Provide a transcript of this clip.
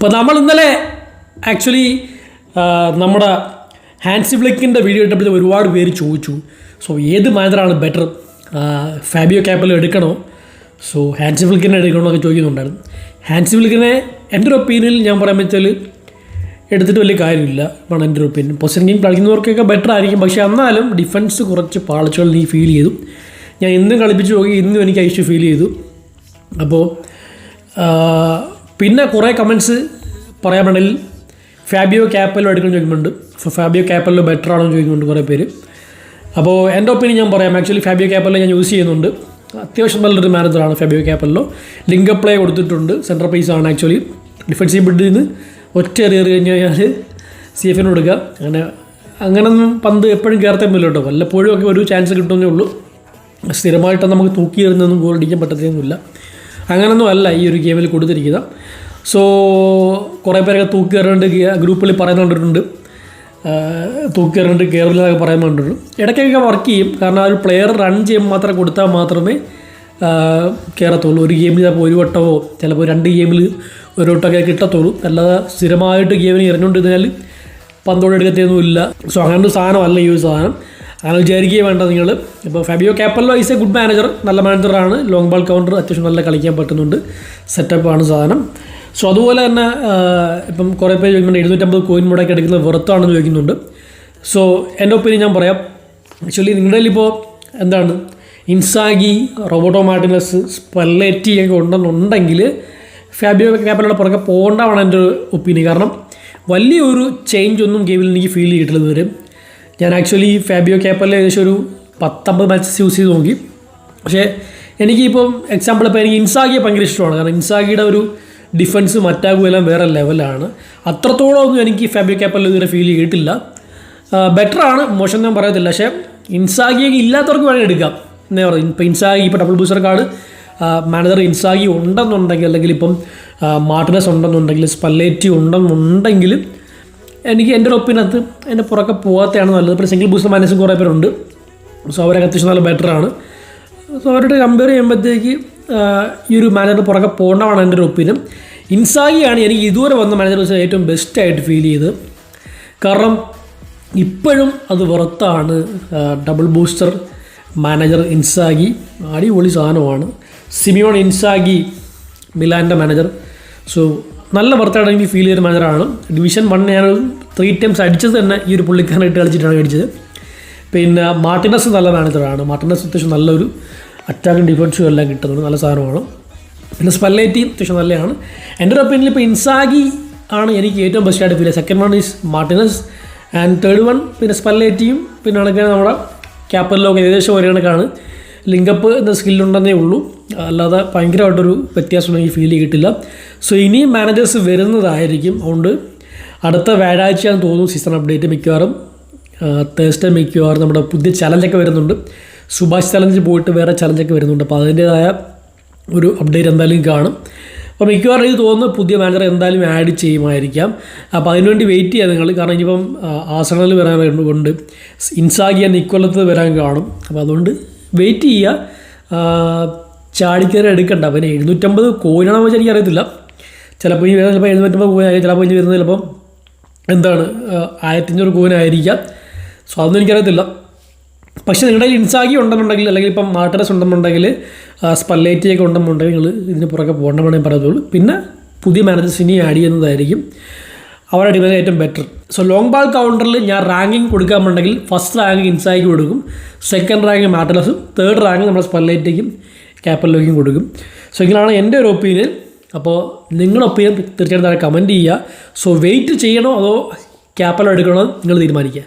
അപ്പോൾ നമ്മൾ ഇന്നലെ ആക്ച്വലി നമ്മുടെ ഹാൻസി ഫ്ലിക്കിന്റെ വീഡിയോ ഇട്ടപ്പോൾ ഒരുപാട് പേര് ചോദിച്ചു. സോ ഏത് മാനേജറാണ് ബെറ്റർ ഫാബിയോ ക്യാപ്പൽ എടുക്കണോ? സോ ഹാൻസി ഫ്ലിക്കിനെ എടുക്കണോ എന്നൊക്കെ ചോദിക്കുന്നുണ്ടായിരുന്നു. ഹാൻസി ഫ്ലിക്കിനെ എന്റെ ഒരു ഒപ്പീനിയനിൽ ഞാൻ പറയാൻ വെച്ചാൽ എടുത്തിട്ട് വലിയ കാര്യമില്ല. ആണ് എന്റെ ഒരു ഒപ്പീനിയൻ പൊസിഷൻ ഗെയിം കളിക്കുന്നവർക്കൊക്കെ ബെറ്റർ ആയിരിക്കും. പക്ഷേ എന്നാലും ഡിഫൻസ് കുറച്ച് പാളിച്ചുകൾ നീ ഫീൽ ചെയ്തു. ഞാൻ ഇന്നും കളിപ്പിച്ചു നോക്കി ഇന്നും എനിക്ക് ഐശ്വ ഫീൽ ചെയ്തു. അപ്പോൾ പിന്നെ കുറേ കമൻസ് പറയാൻ വേണമെങ്കിൽ ഫാബിയോ ക്യാപ്പലോ എടുക്കണം ചോദിക്കുന്നുണ്ട്. അപ്പോൾ ഫാബിയോ ക്യാപ്പലോ ബെറ്റർ ആണെന്ന് ചോദിക്കുന്നുണ്ട് കുറേ പേര്. അപ്പോൾ എന്റെ ഒപ്പീനിയൻ ഞാൻ പറയാം. ആക്ച്വലി ഫാബിയോ ക്യാപ്പലോ ഞാൻ യൂസ് ചെയ്യുന്നുണ്ട്. അത്യാവശ്യം നല്ലൊരു മാനേജറാണ് ഫാബിയോ ക്യാപ്പലിലോ. ലിങ്ക് പ്ലേ കൊടുത്തിട്ടുണ്ട്. സെൻട്രൽ പീസ് ആണ് ആക്ച്വലി ഡിഫൻസീവ് ബിഡിൽ നിന്ന് ഒറ്റ എറിയറി കഴിഞ്ഞ് കഴിഞ്ഞാൽ സി എഫിന് കൊടുക്കുക. അങ്ങനെ അങ്ങനൊന്നും പന്ത് എപ്പോഴും കയറത്തൊന്നുമില്ല കേട്ടോ വല്ലപ്പോഴും ഒക്കെ ഒരു ചാൻസ് കിട്ടുമെന്നേ ഉള്ളൂ. സ്ഥിരമായിട്ട് നമുക്ക് തൂക്കി എറിഞ്ഞൊന്നും ഗോൾ അടിക്കാൻ പറ്റത്തൊന്നുമില്ല. അങ്ങനൊന്നും അല്ല ഈ ഒരു ഗെയിമിൽ കൊടുത്തിരിക്കുന്നത്. സോ കുറേ പേരൊക്കെ തൂക്കി കയറുന്നുണ്ട് ഗ്രൂപ്പിൽ പറയുന്ന കണ്ടിട്ടുണ്ട്. തൂക്കി കയറുന്നുണ്ട് കയറില്ല എന്നൊക്കെ പറയാൻ കണ്ടിട്ടുണ്ട്. ഇടയ്ക്കൊക്കെ വർക്ക് ചെയ്യും. കാരണം ആ ഒരു പ്ലെയർ റൺ ചെയ്യുമ്പോൾ മാത്രം കൊടുത്താൽ മാത്രമേ കയറത്തുള്ളൂ ഒരു ഗെയിമിൽ ചിലപ്പോൾ ഒരു വട്ടമോ ചിലപ്പോൾ രണ്ട് ഗെയിമിൽ ഒരു വട്ടമൊക്കെ കിട്ടത്തുള്ളൂ. അല്ലാതെ സ്ഥിരമായിട്ട് ഗെയിമിന് ഇറങ്ങിക്കൊണ്ടിരുന്നാൽ പന്തോടെ എടുക്കത്തൊന്നുമില്ല സോ അങ്ങനൊരു സാധനമല്ല ഈ ഒരു സാധനം. അങ്ങനെ വിചാരിക്കുകയും വേണ്ട നിങ്ങൾ. ഇപ്പോൾ Fabio Capello is a good manager നല്ല മാനേജറാണ്. ലോങ് ബോൾ കൗണ്ടർ അത്യാവശ്യം നല്ല കളിക്കാൻ പറ്റുന്നുണ്ട്. സെറ്റപ്പാണ് സാധനം. സോ അതുപോലെ തന്നെ ഇപ്പം കുറേ പേര് ചോദിക്കുന്നുണ്ട് എഴുന്നൂറ്റമ്പത് കോയിൻ മുടക്കി എടുക്കുന്നത് വെറുത്താണെന്ന് ചോദിക്കുന്നുണ്ട്. സോ എന്റെ ഒപ്പീനിയൻ ഞാൻ പറയാം. ആക്ച്വലി നിങ്ങളുടെ ഇപ്പോൾ എന്താണ്? ഇൻസാഗി റോബോട്ടോ മാർട്ടിനസ് സ്പെല്ലറ്റി ഒക്കെ ഉണ്ടെന്നുണ്ടെങ്കിൽ ഫാബിയോ ക്യാപ്പലോടെ പുറകെ പോകേണ്ടതാണ് എന്റെ ഒരു ഒപ്പീനിയൻ. കാരണം വലിയൊരു ചേഞ്ച് ഒന്നും ഗെയിമിൽ എനിക്ക് ഫീൽ ചെയ്തിട്ടുള്ളത് ഇതുവരെ. ഞാൻ ആക്ച്വലി ഫാബിയോ ക്യാപ്പറിൽ ഏകദേശം ഒരു പത്തൊമ്പത് മാച്ചസ് യൂസ് ചെയ്ത് നോക്കി. പക്ഷേ എനിക്കിപ്പം എക്സാമ്പിൾ ഇപ്പോൾ എനിക്ക് ഇൻസാഗിയെ ഭയങ്കര ഇഷ്ടമാണ്. കാരണം ഇൻസാഗിയുടെ ഒരു ഡിഫൻസ് മറ്റാകും എല്ലാം വേറെ ലെവലാണ് അത്രത്തോളം ഒന്നും എനിക്ക് ഫാബിയോ ക്യാപ്പറിൽ ഇതുവരെ ഫീൽ ചെയ്തിട്ടില്ല. ബെറ്ററാണ് മോശം ഞാൻ പറയത്തില്ല. പക്ഷേ ഇൻസാഗിയൊക്കെ ഇല്ലാത്തവർക്ക് വേണമെങ്കിൽ എടുക്കാം. എന്നേ പറയും ഇപ്പോൾ ഇൻസാഗി ഇപ്പോൾ double booster card manager Inzaghi ഉണ്ടെന്നുണ്ടെങ്കിൽ അല്ലെങ്കിൽ ഇപ്പം മാർട്ടിനസ് ഉണ്ടെന്നുണ്ടെങ്കിൽ സ്പല്ലേറ്റി ഉണ്ടെന്നുണ്ടെങ്കിൽ എനിക്ക് എന്റെ ഒരു ഒപ്പിനകത്ത് എന്റെ പുറക്കെ പോകാത്തതാണ് നല്ലത്. ഇപ്പോൾ സിംഗിൾ ബൂസ്റ്റർ മൈനസും കുറേ പേരുണ്ട്. സോ അവരെ അത്യാവശ്യം നല്ല ബെറ്ററാണ് സോ അവരോട് കമ്പയർ ചെയ്യുമ്പോഴത്തേക്ക് ഈ ഒരു മാനേജർ പുറകെ പോകേണ്ടതാണ് എന്റെ ഒരു ഒപ്പീനിയൻ ഇൻസാഗിയാണ് എനിക്ക് ഇതുവരെ വന്ന മാനേജർ വെച്ചാൽ ഏറ്റവും ബെസ്റ്റായിട്ട് ഫീൽ ചെയ്ത് കാരണം ഇപ്പോഴും അത് വെറുത്താണ് ഡബിൾ ബൂസ്റ്റർ മാനേജർ ഇൻസാഗി. അടിപൊളി സാധനമാണ്. സിമിയോൺ ഇൻസാഗി മിലാന്റെ മാനേജർ സോ നല്ല എനിക്ക് ഫീൽ ചെയ്ത മാനേജറാണ് ഡിവിഷൻ വൺ ഞാൻ ത്രീ ടൈംസ് അടിച്ചത് തന്നെ ഈ ഒരു പുള്ളിക്കാരനായിട്ട് കളിച്ചിട്ടാണ് അടിച്ചത്. പിന്നെ മാർട്ടിനസ് നല്ല മാനേജറാണ് മാർട്ടിനസ് അത്യാവശ്യം നല്ലൊരു അറ്റാക്കും ഡിഫൻസും എല്ലാം കിട്ടുന്നുണ്ട് നല്ല സാധനമാണ്. പിന്നെ സ്പെല്ലേറ്റി അത്യാവശ്യം നല്ലതാണ് എന്റെ ഒരു ഒപ്പീനിയൻ ഇപ്പോൾ ഇൻസാഗി ആണ് എനിക്ക് ഏറ്റവും ബെസ്റ്റായിട്ട് feel second one is Martinez. And third one പിന്നെ സ്പെല്ലേറ്റിയും പിന്നെ ആണെങ്കിൽ നമ്മുടെ ക്യാപ്പലിലൊക്കെ ഏകദേശം ഒരേ കണക്കാണ് ലിങ്കപ്പ് എന്ന സ്കില്ലുണ്ടെന്നേ ഉള്ളൂ. അല്ലാതെ ഭയങ്കരമായിട്ടൊരു വ്യത്യാസം എനിക്ക് ഫീൽ ചെയ്തിട്ടില്ല. സോ ഇനിയും മാനേജേഴ്സ് വരുന്നതായിരിക്കും. അതുകൊണ്ട് അടുത്ത വ്യാഴാഴ്ചയാണെന്ന് തോന്നുന്നു സീസൺ അപ്ഡേറ്റ് മിക്കവാറും. തേഴ്സ്ഡേ മിക്കവാറും നമ്മുടെ പുതിയ ചലഞ്ചൊക്കെ വരുന്നുണ്ട്. സുഭാഷ് ചലഞ്ച് പോയിട്ട് വേറെ ചലഞ്ചൊക്കെ വരുന്നുണ്ട്. അപ്പോൾ അതിന്റേതായ ഒരു അപ്ഡേറ്റ് എന്തായാലും കാണും. അപ്പോൾ മിക്കവാറും എനിക്ക് തോന്നുന്നു പുതിയ മാനേജർ എന്തായാലും ആഡ് ചെയ്യുമായിരിക്കാം. അപ്പോൾ അതിനുവേണ്ടി വെയിറ്റ് ചെയ്യാം നിങ്ങൾ. കാരണം ഇനിയിപ്പം ആസണൽ കൊണ്ട് ഇൻസാഗിയ നിക്കൊല്ലത്ത് വരാൻ കാണും. അപ്പോൾ അതുകൊണ്ട് വെയിറ്റ് ചെയ്യുക ചാടിക്കയറി എടുക്കണ്ട. പിന്നെ എഴുന്നൂറ്റമ്പത് കോയിനാണെന്ന് വെച്ചാൽ എനിക്കറിയത്തില്ല. ചിലപ്പോൾ ഈ വരുന്ന ചിലപ്പോൾ എഴുന്നൂറ്റമ്പത് കോയിനായിരിക്കും ചിലപ്പോൾ ഇനി വരുന്നത് ചിലപ്പം എന്താണ് ആയിരത്തഞ്ഞൂറ് കോയിനായിരിക്കാം സോ അതൊന്നും എനിക്കറിയത്തില്ല. പക്ഷേ നിങ്ങളുടെ ഇൻസാഗി ഉണ്ടെന്നുണ്ടെങ്കിൽ അല്ലെങ്കിൽ ഇപ്പം മാട്ടറസ് ഉണ്ടെന്നുണ്ടെങ്കിൽ സ്പല്ലേറ്റിയൊക്കെ ഉണ്ടെന്നുണ്ടെങ്കിൽ നിങ്ങൾ ഇതിന് പുറകെ പോകണമെന്നേ പറയത്തുള്ളൂ പിന്നെ പുതിയ മാനേജേഴ്സ് ഇനി ആഡ് ചെയ്യുന്നതായിരിക്കും. അവരുടെ ഡിമാൻഡ് ഏറ്റവും ബെറ്റർ സോ ലോങ് ബാൾ കൗണ്ടറിൽ ഞാൻ റാങ്കിങ് കൊടുക്കാമെന്നുണ്ടെങ്കിൽ ഫസ്റ്റ് റാങ്ക് ഇൻസാഗി കൊടുക്കും. സെക്കൻഡ് റാങ്ക് മാറ്റലസും തേർഡ് റാങ്ക് നമ്മുടെ സ്പെല്ലൈറ്റേക്കും ക്യാപ്പലിലേക്കും കൊടുക്കും. സോ ഇങ്ങനെയാണ് എന്റെ ഒരു ഒപ്പീനിയൻ അപ്പോൾ നിങ്ങളുടെ ഒപ്പീനിയൻ തീർച്ചയായിട്ടും താഴെ കമന്റ് ചെയ്യുക. സോ വെയിറ്റ് ചെയ്യണോ അതോ ക്യാപ്പലോ എടുക്കണോ നിങ്ങൾ തീരുമാനിക്കുക.